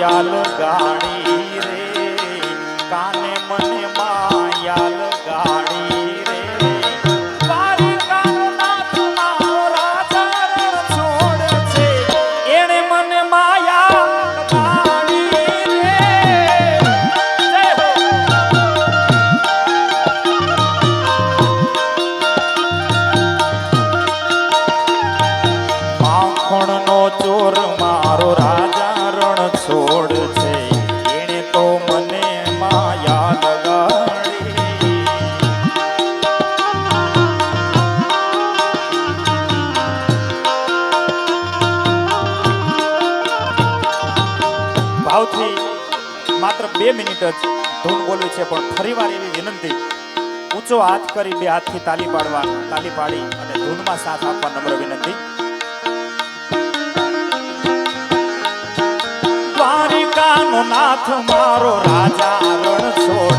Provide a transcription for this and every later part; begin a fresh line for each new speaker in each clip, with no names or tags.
યાલ ગાણી. Minute જ ધૂન બોલવી છે, પણ ફરીવાર એવી વિનંતી. ઊંચો હાથ કરી બે હાથથી તાલી પાડવા તાલી પાડી અને ધૂનમાં સાથ આપવા નમ્ર વિનંતી. દ્વારિકાનો નાથ મારો રાજા રણ છોડ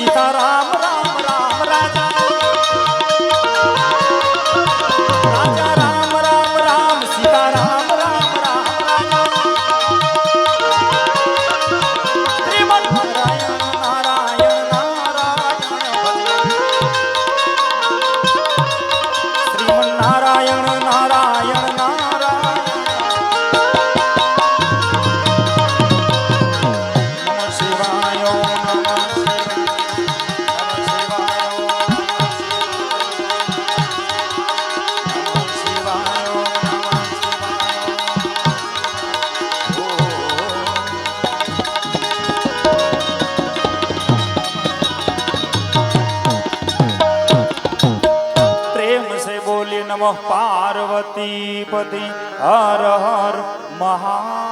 চিতারা નમઃ પાર્વતી પતિ હર હર મહા